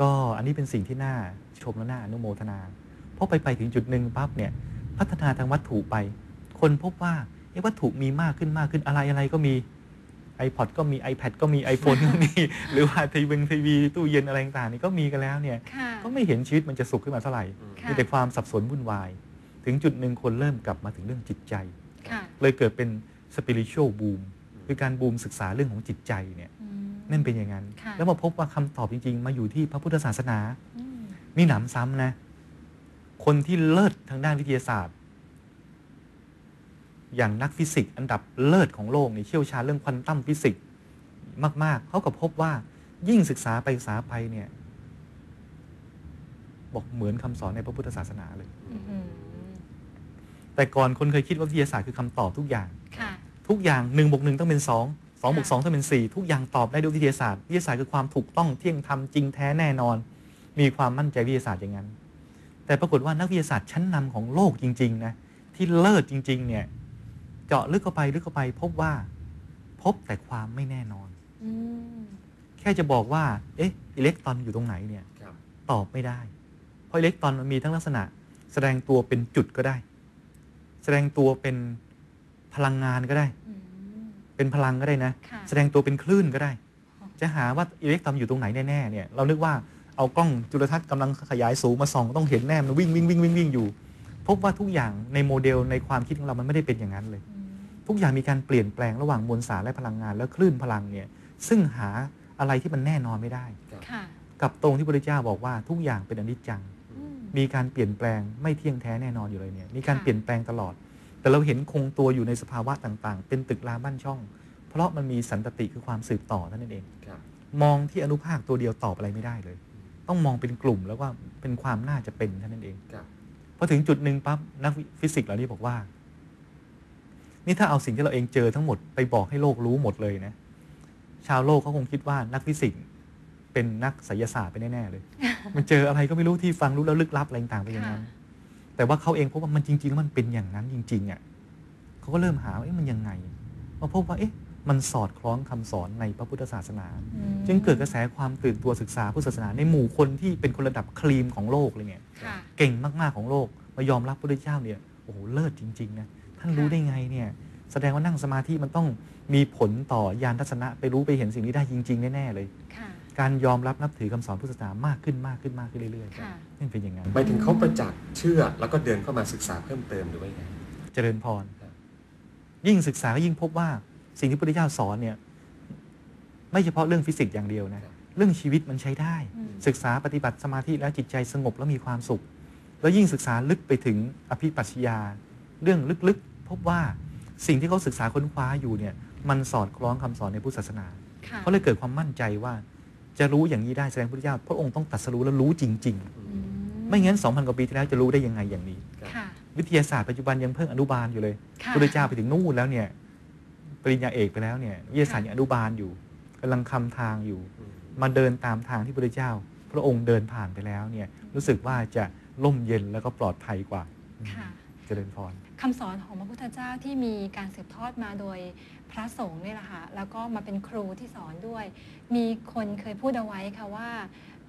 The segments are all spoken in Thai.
ก็อันนี้เป็นสิ่งที่น่าชมและน่าอนุโมทนา เพราะไปไปถึงจุดหนึ่งปั๊บเนี่ยพัฒนาทางวัตถุไป คนพบว่าเอ๊ะวัตถุมีมากขึ้นมากขึ้นอะไรอะไรก็มี iPod ก็มี iPad ก็มี iPhone ก็มี หรือว่าทีวีทีวีตู้เย็นอะไรต่างๆนี่ก็มีกันแล้วเนี่ยค่ะก็ไม่เห็นชีวิตมันจะสุขขึ้นมาเท่าไหร่ค่ะมีแต่ความสับสนวุ่นวาย ถึงจุดหนึ่งคนเริ่มกลับมาถึงเรื่องจิตใจค่ะเลยเกิดเป็น spiritual boom คือการบูมศึกษาเรื่องของจิตใจเนี่ยอืม นั่นเป็นอย่างนั้นค่ะแล้วมาพบว่าคำตอบจริง ๆ มาอยู่ที่พระพุทธศาสนาอืมนี่หนำซ้ำนะ คนที่เลิศทางด้านวิทยาศาสตร์ อย่างนักฟิสิกส์อันดับเลิศของโลกนี่เชี่ยวชาญเรื่องควอนตัมฟิสิกส์มาก ๆ เขาก็พบว่ายิ่งศึกษาไปศึกษาไปเนี่ยบอกเหมือนคำสอนในพระพุทธศาสนาเลยอื้อหือแต่ก่อนคนเคยคิดว่าวิทยาศาสตร์คือคำตอบทุกอย่างค่ะทุกอย่างหนึ่งบวกหนึ่งต้องเป็นสอง สองบวกค่ะสองต้องเป็นสี่ทุกอย่างตอบได้ด้วยวิทยาศาสตร์วิทยาศาสตร์คือความถูกต้องเที่ยงธรรมจริงแท้แน่นอน มีความมั่นใจวิทยาศาสตร์อย่างนั้น แต่ปรากฏว่านักวิทยาศาสตร์ชั้นนำของโลกจริงๆนะที่เลิศจริง ๆ เนี่ย เจาะลึกเข้าไปลึกเข้าไป พบว่า พบแต่ความไม่แน่นอนอืมแค่จะบอกว่า เอ๊ะอิเล็กตรอนอยู่ตรงไหนเนี่ยครับตอบไม่ได้ เพราะอิเล็กตรอนมันมีทั้งลักษณะ แสดงตัวเป็นจุดก็ได้ แสดงตัวเป็นพลังงานก็ได้อืม เป็นพลังก็ได้นะ ค่ะแสดงตัวเป็นคลื่นก็ได้ จะหาว่าอิเล็กตรอนอยู่ตรงไหนแน่ๆเนี่ยเรานึกว่าเอากล้องจุลทรรศน์กำลังขยายสูงมาส่องต้องเห็นแน่มันวิ่งวิ่งวิ่งวิ่งวิ่งอยู่ พบว่าทุกอย่างในโมเดลในความคิดของเรามันไม่ได้เป็นอย่างนั้นเลย อืมทุกอย่างมีการเปลี่ยนแปลงระหว่างมวลสารและพลังงาน และคลื่นพลังเนี่ยซึ่งหาอะไรที่มันแน่นอนไม่ได้ ค่ะกับตรงที่พระพุทธเจ้าบอกว่าทุกอย่างเป็นอนิจจัง อืม มีการเปลี่ยนแปลงไม่เที่ยงแท้แน่นอนอยู่เลยเนี่ยมีการค่ะ เปลี่ยนแปลงตลอด แต่เราเห็นคงตัวอยู่ในสภาวะต่างๆ เป็นตึกรามบ้านช่อง เพราะมันมีสันตติคือความสืบต่อเท่านั้นเองครับมองที่อนุภาคตัวเดียวตอบอะไรไม่ได้เลย ต้องมองเป็นกลุ่มแล้วว่าเป็นความน่าจะเป็นเท่านั้นเองครับพอถึงจุดหนึ่งปั๊บนักฟิสิกส์เหล่านี้บอกว่า นี่ถ้าเอาสิ่งที่เราเองเจอทั้งหมดไปบอกให้โลกรู้หมดเลยนะ ชาวโลกเขาคงคิดว่านักฟิสิกส์เป็นนักไสยศาสตร์ไปแน่ๆเลย มันเจออะไรก็ไม่รู้ที่ฟังรู้แล้วลึกลับอะไรต่างๆไปอย่างนั้นค่ะ แต่ว่าเขาเองพบว่ามันจริงๆแล้วมันเป็นอย่างนั้นจริงๆอะเขาก็เริ่มหาว่าเอ๊ะมันยังไงมาพบว่าเอ๊ะมันสอดคล้องคำสอนในพระพุทธศาสนาอืมจึงเกิดกระแสความตื่นตัวศึกษาพุทธศาสนา ในหมู่คนที่เป็นคนระดับครีมของโลกเลยเนี่ยค่ะเก่งมากๆของโลกมายอมรับพระพุทธเจ้าเนี่ยโอ้โหเลิศจริงๆนะท่านรู้ได้ไงเนี่ยแสดงว่านั่งสมาธิมันต้องมีผลต่อยานทัศนะไปรู้ไปเห็นสิ่งนี้ได้จริง ๆ แน่ ๆ เลยค่ะ การยอมรับนับถือคำสอนพุทธศาสนามากขึ้นมากขึ้นมากขึ้นเรื่อยค่ะๆนี่เป็นอย่างนั้นหมายถึงเขาประจักษ์เชื่อแล้วก็เดินเข้ามาศึกษาเพิ่มเติมหรือว่ายังไงเจริญพรครับยิ่งศึกษาก็ยิ่งพบว่าสิ่งที่พระพุทธเจ้าสอนเนี่ยไม่เฉพาะเรื่องฟิสิกส์อย่างเดียวนะเรื่องชีวิตมันใช้ได้อืมศึกษาปฏิบัติสมาธิแล้วจิตใจสงบแล้วมีความสุข แล้วยิ่งศึกษาลึกไปถึงอภิปัชญา เรื่องลึกๆ พบว่าสิ่งที่เขาศึกษาค้นคว้าอยู่เนี่ยมันสอดคล้องคำสอนในพุทธศาสนาค่ะเขาเลยเกิดความมั่นใจว่า จะรู้อย่างนี้ได้แสดงพระพุทธเจ้า พระองค์ต้องตรัดสรู้แล้วรู้จริงอืๆไม่งั้น 2,000 กว่าปีที่แล้วจะรู้ได้ยังไงอย่างนี้ค่ะวิทยาศาสตร์ปัจจุบันยังเพิ่งอนุบาลอยู่เลยค่ะพระพุทธเจ้าไปถึงนู่นแล้วเนี่ยปริญญาเอกไปแล้วเนี่ยวิทยาศาสตร์ยังอนุบาลอยู่กำลังคำทางอยู่อืมมาเดินตามทางที่พระพุทธเจ้า พระองค์เดินผ่านไปแล้วเนี่ยรู้สึกว่าจะร่มเย็นแล้วก็ปลอดภัยกว่าค่ะเจริญพรคำสอนของพระพุทธเจ้าที่มีการสืบทอดมาโดย พระสงฆ์เนี่ยแหละค่ะแล้วก็มาเป็นครูที่สอนด้วย มีคนเคยพูดเอาไว้ค่ะว่า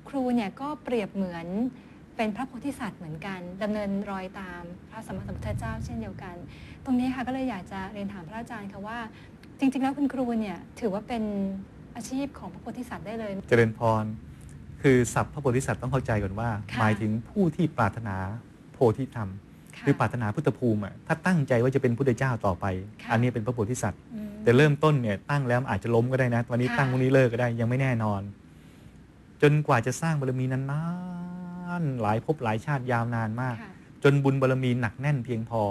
ครูเนี่ยก็เปรียบเหมือนเป็นพระโพธิสัตว์เหมือนกันดำเนินรอยตามพระสัมมาสัมพุทธเจ้าเช่นเดียวกัน ตรงนี้ค่ะก็เลยอยากจะเรียนถามพระอาจารย์ค่ะว่า จริง ๆ แล้วคุณครูเนี่ยถือว่าเป็นอาชีพของพระโพธิสัตว์ได้เลย เจริญพร คือศัพท์พระโพธิสัตว์ต้องเข้าใจก่อนว่าค่ะหมายถึงผู้ที่ปรารถนาโพธิธรรมค่ะคือปรารถนาพุทธภูมิอะถ้าตั้งใจว่าจะเป็นพุทธเจ้าต่อไปค่ะอันนี้เป็นพระโพธิสัตว์อืม แต่เริ่มต้นเนี่ยตั้งแล้วอาจจะล้มก็ได้นะวันนี้ค่ะตั้งวันนี้เลิกก็ได้ยังไม่แน่นอน จนกว่าจะสร้างบารมีนานๆหลายภพหลายชาติยาวนานมากค่ะจนบุญบารมีหนักแน่นเพียงพอ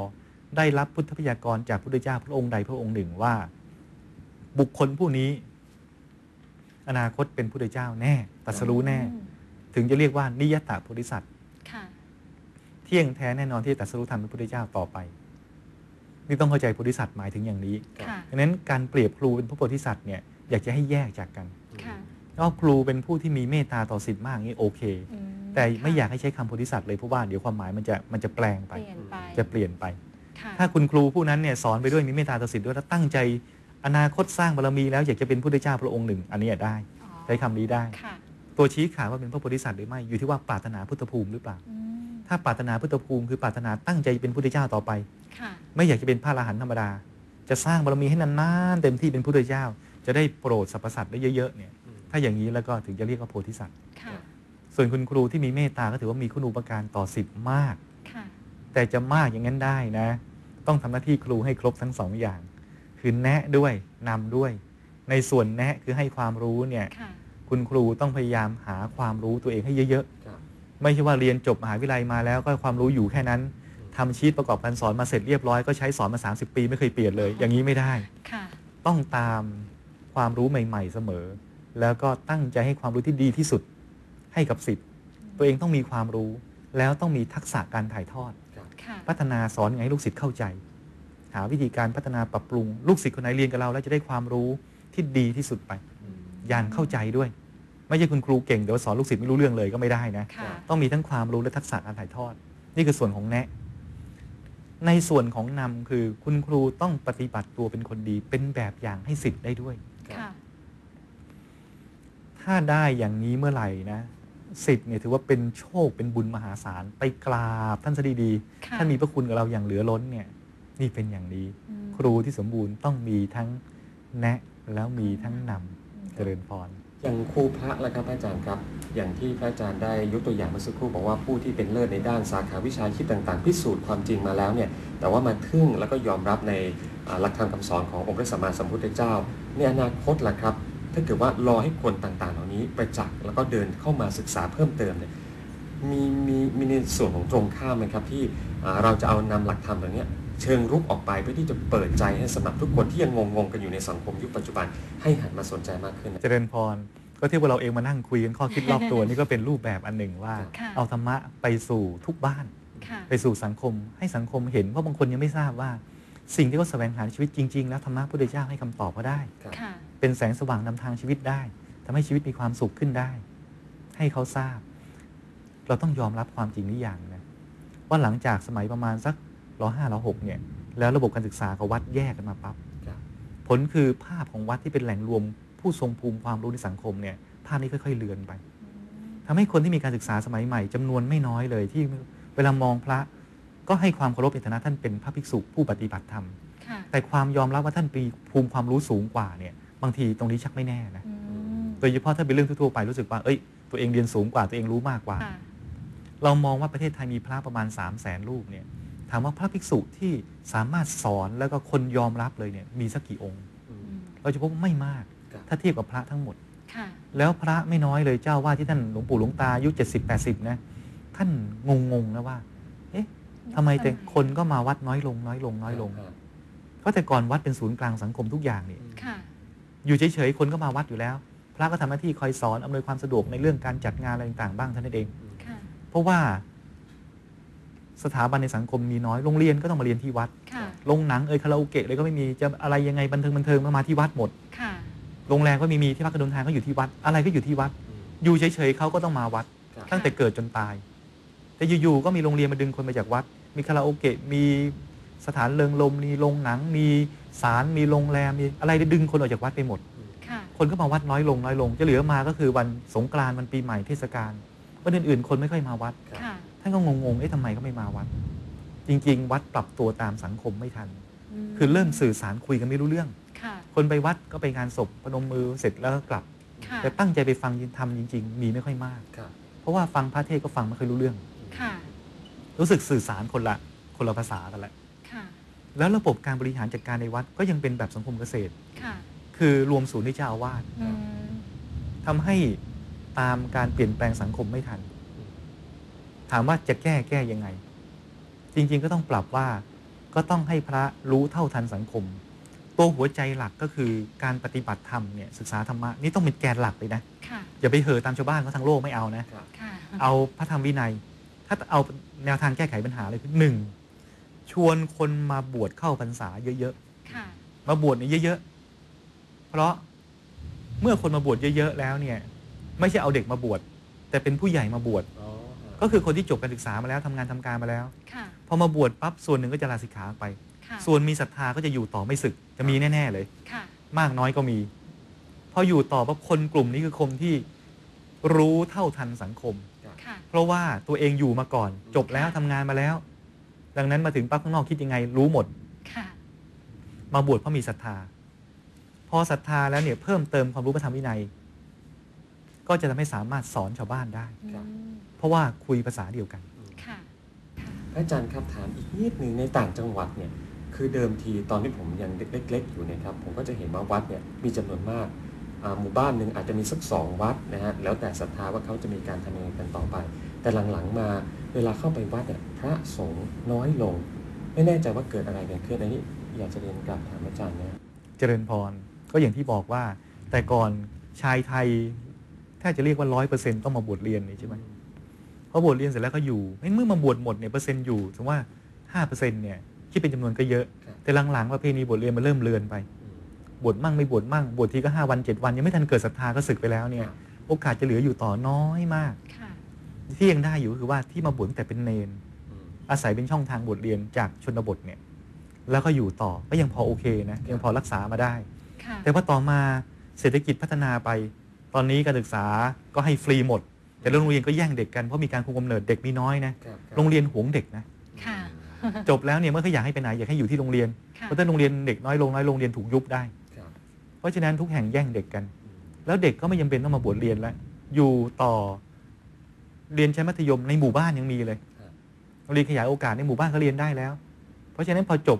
ได้รับพุทธพยากรจากพระพุทธเจ้าพระองค์ใดพระองค์หนึ่งว่า บุคคลผู้นี้ อนาคตเป็นพุทธเจ้าแน่ตรัสรู้แน่อืมถึงจะเรียกว่านิยตะโพธิสัตว์ค่ะเที่ยงแท้แน่นอนที่จะตรัสรู้ธรรมเป็นพุทธเจ้าต่อไป นี่ต้องเข้าใจโพธิสัตว์หมายถึงอย่างนี้ค่ะดังนั้นการเปรียบครูเป็นพระโพธิสัตว์เนี่ยอยากจะให้แยกจากกันค่ะก็ครูเป็นผู้ที่มีเมตตาต่อสิทธิ์มากนี่โอเคอืมแต่ไม่ค่ะอยากให้ใช้คำโพธิสัตว์เลยเพราะว่าเดี๋ยวความหมายมันจะมันจะแปลงไปเปลี่ยนไปจะเปลี่ยนไปค่ะถ้าคุณครูผู้นั้นเนี่ยสอนไปด้วยมีเมตตาต่อสิทธิ์ด้วยแล้วตั้งใจอนาคตสร้างบารมีแล้วอยากจะเป็นพุทธเจ้าพระองค์หนึ่ง อันนี้ได้อ๋อใช้คำนี้ได้ค่ะตัวชี้ขาดว่าเป็นพระโพธิสัตว์หรือไม่อยู่ที่ว่าปรารถนาพุทธภูมิหรือเปล่าอืมถ้าปรารถนาพุทธภูมิคือปรารถนาตั้งใจเป็นพุทธเจ้าต่อไปค่ะ ไม่อยากจะเป็นพระอรหันต์ธรรมดา จะสร้างบารมีให้นานๆเต็มที่เป็นพุทธเจ้า จะได้โปรดสรรพสัตว์ได้เยอะๆเนี่ยอืมถ้าอย่างนี้แล้วก็ถึงจะเรียกว่าโพธิสัตว์ค่ะส่วนคุณครูที่มีเมตตาก็ถือว่ามีคุณูปการต่อสิทธิ์มากค่ะแต่จะมากอย่างนั้นได้นะ ต้องทำหน้าที่ครูให้ครบทั้งสองอย่าง คือแนะด้วยนำด้วย ในส่วนแนะคือให้ความรู้เนี่ยค่ะคุณครูต้องพยายามหาความรู้ตัวเองให้เยอะครับๆไม่ใช่ว่าเรียนจบมหาวิทยาลัยมาแล้วก็ความรู้อยู่แค่นั้น ทำชีตประกอบการสอนมาเสร็จเรียบร้อยก็ใช้สอนมา 30 ปีไม่เคยเปลี่ยนเลย อย่างนี้ไม่ได้ค่ะต้องตามความรู้ใหม่ ๆ เสมอ แล้วก็ตั้งใจให้ความรู้ที่ดีที่สุดให้กับสิทธิ์ตัวเองต้องมีความรู้แล้วต้องมีทักษะการถ่ายทอดครับค่ะพัฒนาสอนไงให้ลูกศิษย์เข้าใจ หาวิธีการพัฒนาปรับปรุง ลูกศิษย์คนไหนเรียนกับเรา แล้วจะได้ความรู้ที่ดีที่สุดไปอืมอย่างเข้าใจด้วย ไม่ใช่คุณครูเก่งเดี๋ยวสอนลูกศิษย์ไม่รู้เรื่องเลยก็ไม่ได้นะค่ะต้องมีทั้งความรู้และทักษะการถ่ายทอด นี่คือส่วนของแนะ ในส่วนของนำคือคุณครูต้องปฏิบัติตัวเป็นคนดี เป็นแบบอย่างให้ศิษย์ได้ด้วยค่ะถ้าได้อย่างนี้เมื่อไหร่นะสิทธิ์เนี่ยถือว่าเป็นโชคเป็นบุญมหาศาลไปกราบท่านซะดีๆค่ะท่านมีพระคุณกับเราอย่างเหลือล้นเนี่ย นี่เป็นอย่างนี้อืมครูที่สมบูรณ์ต้องมีทั้งแนะแล้วมีทั้งนำอืมเจริญพร อย่างครูพระละครับอาจารย์ครับ อย่างที่พระอาจารย์ได้ยกตัวอย่างเมื่อสักครู่บอกว่าผู้ที่เป็นเลิศในด้านสาขาวิชาคิดต่างๆ พิสูจน์ความจริงมาแล้วเนี่ยแต่ว่ามาทึ่งแล้วก็ยอมรับในหลักธรรมคำสอนขององค์พระสัมมาสัมพุทธเจ้า ในอนาคตล่ะครับ ถ้าเกิดว่ารอให้คนต่างๆ เหล่านี้ประจักษ์แล้วก็เดินเข้ามาศึกษาเพิ่มเติมเนี่ยมีมีมีในส่วนของตรงข้ามไหมครับที่เราจะเอานำหลักธรรมเหล่านี้ เชิงรุกออกไปเพื่อที่จะเปิดใจให้สำหรับทุกคนที่ยังงงๆกันอยู่ในสังคมยุคปัจจุบันให้หันมาสนใจมากขึ้นนะเจริญพร ก็ที่ว่าเราเองมานั่งคุยกันข้อคิดรอบตัวนี่ก็เป็นรูปแบบอันหนึ่งว่า ค่ะเอาธรรมะไปสู่ทุกบ้าน ค่ะไปสู่สังคม ให้สังคมเห็นเพราะบางคนยังไม่ทราบว่า สิ่งที่เขาแสวงหาในชีวิตจริงๆแล้วธรรมะพระพุทธเจ้าให้คำตอบก็ได้ครับค่ะ เป็นแสงสว่างนำทางชีวิตได้ทำให้ชีวิตมีความสุขขึ้นได้ ให้เขาทราบ เราต้องยอมรับความจริงนี้อย่างนะว่าหลังจากสมัยประมาณสัก รห้ารหกเนี่ยแล้วระบบการศึกษากับวัดแยกกันมาปั๊บครับผลคือภาพของวัดที่เป็นแหล่งรวม ผู้ทรงภูมิความรู้ในสังคมเนี่ยภาพนี้ค่อย ๆ เลือนไปทำให้คนที่มีการศึกษาสมัยใหม่จำนวนไม่น้อยเลยที่เวลามองพระก็ให้ความเคารพในฐานะท่านเป็นพระภิกษุผู้ปฏิบัติธรรมค่ะแต่ความยอมรับว่าท่านมีภูมิความรู้สูงกว่าเนี่ยบางทีตรงนี้ชักไม่แน่นะอืมโดยเฉพาะถ้าเป็นเรื่องทั่วๆไปรู้สึกว่า เอ้ย ตัวเองเรียนสูงกว่าตัวเองรู้มากกว่าค่ะเรามองว่าประเทศไทยมีพระประมาณ3 0 0แสนรูปเนี่ย ถามว่าพระภิกษุที่สามารถสอนแล้วก็คนยอมรับเลยเนี่ยมีสักกี่องค์อืมอืมเราจะพบว่าไม่มากครับถ้าเทียบกับพระทั้งหมดค่ะแล้วพระไม่น้อยเลยเจ้าว่าที่ท่านหลวงปู่หลวงตาอายุ70 80นะ ท่านงงๆนะว่า เอ๊ะทำไมแต่คนก็มาวัดน้อยลง น้อยลง น้อยลงครับเพราะแต่ก่อนวัดเป็นศูนย์กลางสังคมทุกอย่างนี่ค่ะอยู่เฉยๆคนก็มาวัดอยู่แล้ว พระก็ทำหน้าที่คอยสอนอำนวยความสะดวกในเรื่องการจัดงานอะไรต่างๆบ้างเท่านั้นเองค่ะเพราะว่า สถาบันในสังคมมีน้อย โรงเรียนก็ต้องมาเรียนที่วัด ค่ะ โรงหนังเอยคาราโอเกะเลยก็ไม่มี จะอะไรยังไงบันเทิงบันเทิงมามาที่วัดหมด ค่ะ โรงแรมก็ไมีมีที่พักกระดนทางก็อยู่ที่วัด อะไรก็อยู่ที่วัดอืมอยู่เฉยๆเขาก็ต้องมาวัด ครับ ตั้งแต่เกิดจนตาย แต่อยู่ๆก็มีโรงเรียนมาดึงคนมาจากวัด มีคาราโอเกะ มีสถานเริงรมย์มีโรงหนัง มีศาล มีโรงแรม มีอะไรได้ดึงคนออกจากวัดไปหมด ค่ะ คนก็มาวัดน้อยลงน้อยลง จะเหลือมาก็คือวันสงกรานต์วันปีใหม่เทศกาลวันอื่นๆ คนไม่ค่อยมาวัด ค่ะ ท่านก็งงๆเอ๊ะทำไมก็ไม่มาวัด จริง ๆ วัดปรับตัวตามสังคมไม่ทันมคือเริ่มสื่อสารคุยกันไม่รู้เรื่องค่ะคนไปวัดก็ไปงานศพพนมมือเสร็จแล้วก็กลับค่ะแต่ตั้งใจไปฟังทำจริง ๆ มีไม่ค่อยมากครับเพราะว่าฟังพระเทศน์ก็ฟังไม่ค่อยรู้เรื่องค่ะรู้สึกสื่อสารคนละคนละภาษากันแหละค่ะแล้วระบบการบริหารจัดการในวัดก็ยังเป็นแบบสังคมเกษตรค่ะคือรวมศูนย์ที่เจ้าอาวาสอืมทำให้ตามการเปลี่ยนแปลงสังคมไม่ทัน ถามว่าจะแก้แก้ยังไง จริงๆก็ต้องปรับว่าก็ต้องให้พระรู้เท่าทันสังคม ตัวหัวใจหลักก็คือการปฏิบัติธรรมเนี่ยศึกษาธรรมะนี่ต้องเป็นแกนหลักเลยนะค่ะอย่าไปเหอะตามชาวบ้านเขาทางโลกไม่เอานะครับค่ะเอาพระธรรมวินัย ถ้าเอาแนวทางแก้ไขปัญหาเลยคือหนึ่งชวนคนมาบวชเข้าพรรษาเยอะค่ะๆมาบวชเนี่ยเยอะๆ เพราะเมื่อคนมาบวชเยอะ ๆ แล้วเนี่ย ไม่ใช่เอาเด็กมาบวชแต่เป็นผู้ใหญ่มาบวชอ๋อฮะ ก็คือคนที่จบการศึกษามาแล้วทำงานทำการมาแล้วค่ะพอมาบวชปั๊บส่วนหนึ่งก็จะลาสิกขาไปค่ะส่วนมีศรัทธาก็จะอยู่ต่อไม่ศึกจะมีแน่ ๆเลยค่ะมากน้อยก็มี พออยู่ต่อปั๊บคนกลุ่มนี้คือคนที่รู้เท่าทันสังคมค่ะเพราะว่าตัวเองอยู่มาก่อน จบแล้วทำงานมาแล้ว ดังนั้นมาถึงปั๊บข้างนอกคิดยังไงรู้หมดค่ะมาบวชเพราะมีศรัทธา พอศรัทธาแล้วเนี่ยเพิ่มเติมความรู้พระธรรมวินัย ก็จะทำให้สามารถสอนชาวบ้านได้ครับอืม เพราะว่าคุยภาษาเดียวกัน ค่ะค่ะพระอาจารย์ครับถามอีกนิดหนึ่งในต่างจังหวัดเนี่ยคือเดิมทีตอนที่ผมยังเล็ก ๆ อยู่เนี่ยครับผมก็จะเห็นว่าวัดเนี่ยมีจำนวนมากอ่าหมู่บ้านหนึ่งอาจจะมีสักสองวัดนะฮะแล้วแต่ศรัทธาว่าเขาจะมีการทำยังไงกันต่อไป แต่หลังๆมาเวลาเข้าไปวัดเนี่ยพระสงฆ์น้อยลง ไม่แน่ใจว่าเกิดอะไรกันขึ้นอันนี้อยากจะเรียนกลับถามอาจารย์นะเจริญพรก็อย่างที่บอกว่า แต่ก่อนชายไทยถ้าจะเรียกว่าร้อยเปอร์เซ็นต้องมาบวชเรียนนี่ใช่ไหมพ อบวชเรียนเสร็จแล้วก็อยู่เมื่อมาบวชหมดเนี่ยเปอร์เซ็นต์อยู่ถึงว่าห้าเปอร์เซ็นต์เนี่ยคิดเป็นจำนวนก็เยอะครับแต่หลังๆประเพณีบวชเรียนมันเริ่มเลือนไปอืมบวชมั่งไม่บวชมั่ง บวชทีก็ห้าวันเจ็ดวัน ยังไม่ทันเกิดศรัทธาก็ศึกไปแล้วเนี่ยครับโอกาสจะเหลืออยู่ต่อน้อยมากค่ะที่ยังได้อยู่ก็คือว่าที่มาบวชตั้งแต่เป็นเนนอืมอาศัยเป็นช่องทางบทเรียนจากชนบทเนี่ยแล้วก็อยู่ต่อก็ยังพอโอเคนะยังพอรักษามาได้ค่ะแต่ว่าต่อมาเศรษฐกิจพัฒนาไป ตอนนี้การศึกษาก็ให้ฟรีหมด แต่โรงเรียนก็แย่งเด็กกันเพราะมีการคุมกำเนิดเด็กมีน้อยนะครับคบโรงเรียนหวงเด็กนะค่ะ จบแล้วเนี่ยเมื่อเขาอยากให้ไปไหนอยากให้อยู่ที่โรงเรียนค่ะเพราะถ้าโรงเรียนเด็กน้อยลงน้อยลงเรียนถูกยุบได้ครับเพราะฉะนั้นทุกแห่งแย่งเด็กกันอืมแล้วเด็กก็ไม่จำเป็นต้องมาบวชเรียนแล้วอยู่ต่อเรียนชั้นมัธยมในหมู่บ้านยังมีเลยครับโรงเรียนขยายโอกาสในหมู่บ้านก็เรียนได้แล้ว เพราะฉะนั้นพอจบ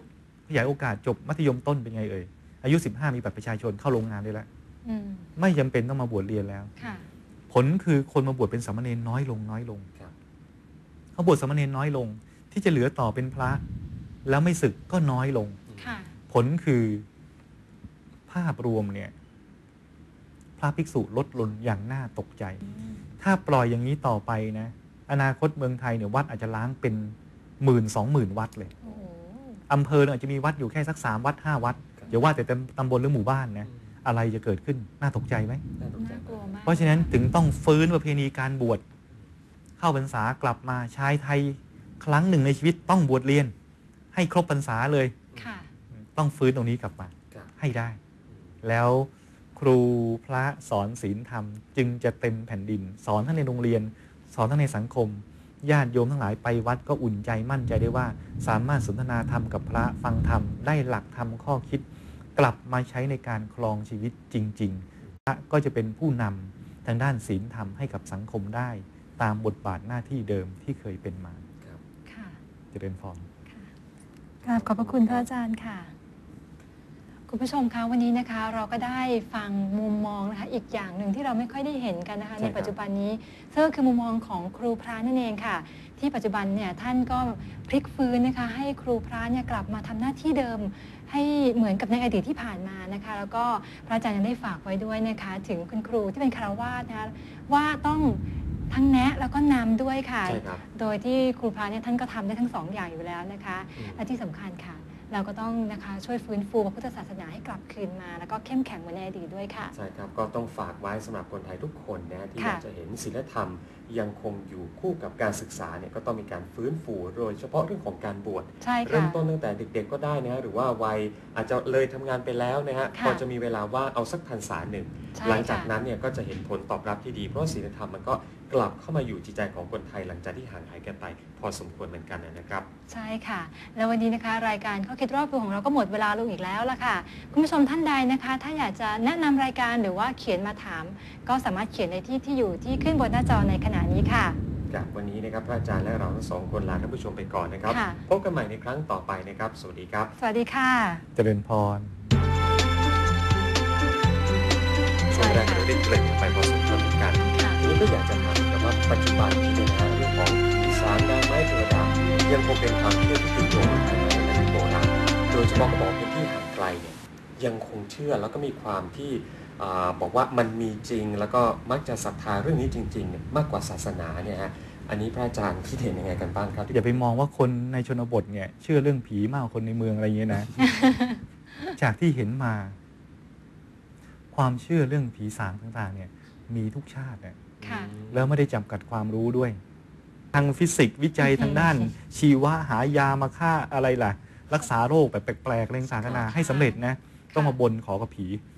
ขยายโอกาสจบมัธยมต้นเป็นไงเอ่ยอายุ 15 มีบัตรประชาชนเข้าโรงงานได้แล้วอืมไม่จำเป็นต้องมาบวชเรียนแล้วค่ะ ผลคือคนมาบวชเป็นสามเณรน้อยลงน้อยลงครับเขาบวชสามเณรน้อยลง ที่จะเหลือต่อเป็นพระ แล้วไม่ศึกก็น้อยลงค่ะผลคือภาพรวมเนี่ย พระภิกษุลดลงอย่างน่าตกใจอืมถ้าปล่อยอย่างนี้ต่อไปนะ อนาคตเมืองไทยเนี่ยวัดอาจจะล้างเป็นหมื่นสองหมื่นวัดเลยโอ้โหอำเภอเนี่ยอาจจะมีวัดอยู่แค่สักสามวัดห้าวัดครับอย่าว่าแต่ตำบลหรือหมู่บ้านนะ อืมอะไรจะเกิดขึ้นน่าตกใจไหมน่าตกใจน่ากลัวมากเพราะฉะนั้นถึงต้องฟื้นประเพณีการบวชเข้าพรรษากลับมาชายไทยครั้งหนึ่งในชีวิตต้องบวชเรียน ให้ครบพรรษาเลยค่ะต้องฟื้นตรงนี้กลับมาครับให้ได้ แล้วครูพระสอนศีลธรรม จึงจะเต็มแผ่นดิน สอนทั้งในโรงเรียน สอนทั้งในสังคมญาติโยมทั้งหลายไปวัดก็อุ่นใจมั่นใจได้ว่า สามารถสนทนาธรรมกับพระฟังธรรมได้หลักธรรมข้อคิด กลับมาใช้ในการครองชีวิตจริงๆพระก็จะเป็นผู้นำทางด้านศีลธรรมให้กับสังคมได้ ตามบทบาทหน้าที่เดิมที่เคยเป็นมาครับค่ะเจริญพรกราบขอบพระคุณพระอาจารย์ค่ะ คุณผู้ชมคะวันนี้นะคะ เราก็ได้ฟังมุมมองนะคะอีกอย่างหนึ่งที่เราไม่ค่อยได้เห็นกันนะคะใช่ในครับปัจจุบันนี้ซึ่งก็คือมุมมองของครูพระนั่นเองค่ะ ที่ปัจจุบันเนี่ยท่านก็พลิกฟื้นนะคะให้ครูพระเนี่ยกลับมาทำหน้าที่เดิม ให้เหมือนกับในอดีตที่ผ่านมานะคะแล้วก็พระอาจารย์ยังได้ฝากไว้ด้วยนะคะถึงคุณครูที่เป็นคารวาสนะคะว่าต้องทั้งแนะแล้วก็นำด้วยค่ะใช่ครับโดยที่ครูพระเนี่ยท่านก็ทำได้ทั้งสองอย่างอยู่แล้วนะคะอืมและที่สำคัญค่ะ เราก็ต้องนะคะช่วยฟื้นฟูพระพุทธศาสนาให้กลับคืนมา แล้วก็เข้มแข็งเหมือนในอดีตด้วยค่ะ ใช่ครับ ก็ต้องฝากไว้สำหรับคนไทยทุกคนนะที่อค่ะ ยากจะเห็นศีลธรรมยังคงอยู่คู่กับการศึกษาเนี่ยก็ต้องมีการฟื้นฟูโดยเฉพาะเรื่องของการบวช ใช่เริ่ค่ะมต้นตั้งแต่เด็กๆก็ได้นะฮะหรือว่าวัยอาจจะเลยทำงานไปแล้วนะฮะค่ะ พอจะมีเวลาว่างเอาสักพรรษาหนึ่ง ใช่หลังจากค่ะ นั้นเนี่ยก็จะเห็นผลตอบรับที่ดี เพราะว่าศีลธรรมมันก็ กลับเข้ามาอยู่จิตใจของคนไทยหลังจากที่ห่างหายกันไป พอสมควรเหมือนกันนะครับ ใช่ค่ะ แล้ววันนี้นะคะรายการข้อคิดรอบตัวของเราก็หมดเวลาลงอีกแล้วละค่ะ คุณผู้ชมท่านใดนะคะ ถ้าอยากจะแนะนำรายการหรือว่าเขียนมาถาม ก็สามารถเขียนในที่ที่อยู่ที่ขึ้นบนหน้าจอในขณะนี้ค่ะจากวันนี้นะครับพระอาจารย์และเราทั้งสองคนลาท่านผู้ชมไปก่อนนะครับค่ะพบกันใหม่ในครั้งต่อไปนะครับ สวัสดีครับ สวัสดีค่ะเจริญพรช่วงแรกเราได้เกริ่นไปพอสมควรเหมือนกันค่ะทีนี้ก็อยากจะถามแต่ว่า ปัจจุบันนี้เนี่ยนะเรื่องของอีสานนางไม้เทวดายังคงเป็นความเชื่อที่ติดตัวคนไทยมาตั้งแต่โบราณโดยเฉพาะเขาบอกว่าพื้นที่ห่างไกลเนี่ยยังคงเชื่อแล้วก็มีความที่อ่าบอกว่ามันมีจริง แล้วก็มักจะศรัทธาเรื่องนี้จริงๆเนี่ยมากกว่าศาสนาเนี่ยฮะอันนี้พระอาจารย์คิดเห็นยังไงกันบ้างครับอย่าไปมองว่าคนในชนบทเนี่ยเชื่อเรื่องผีมากกว่าคนในเมืองอะไรอย่างเงี้ยนะ จากที่เห็นมา ความเชื่อเรื่องผีสางต่าง ๆ เนี่ย มีทุกชาติเนี่ยค่ะ แล้วไม่ได้จำกัดความรู้ด้วย ทางฟิสิกส์วิจัยทางด้าน ชีวะหายามาฆ่าอะไรล่ะ รักษาโรคแบบแปลกๆอะไรต่างๆนานาให้สำเร็จนะ ต้องมาบนขอกับผีอ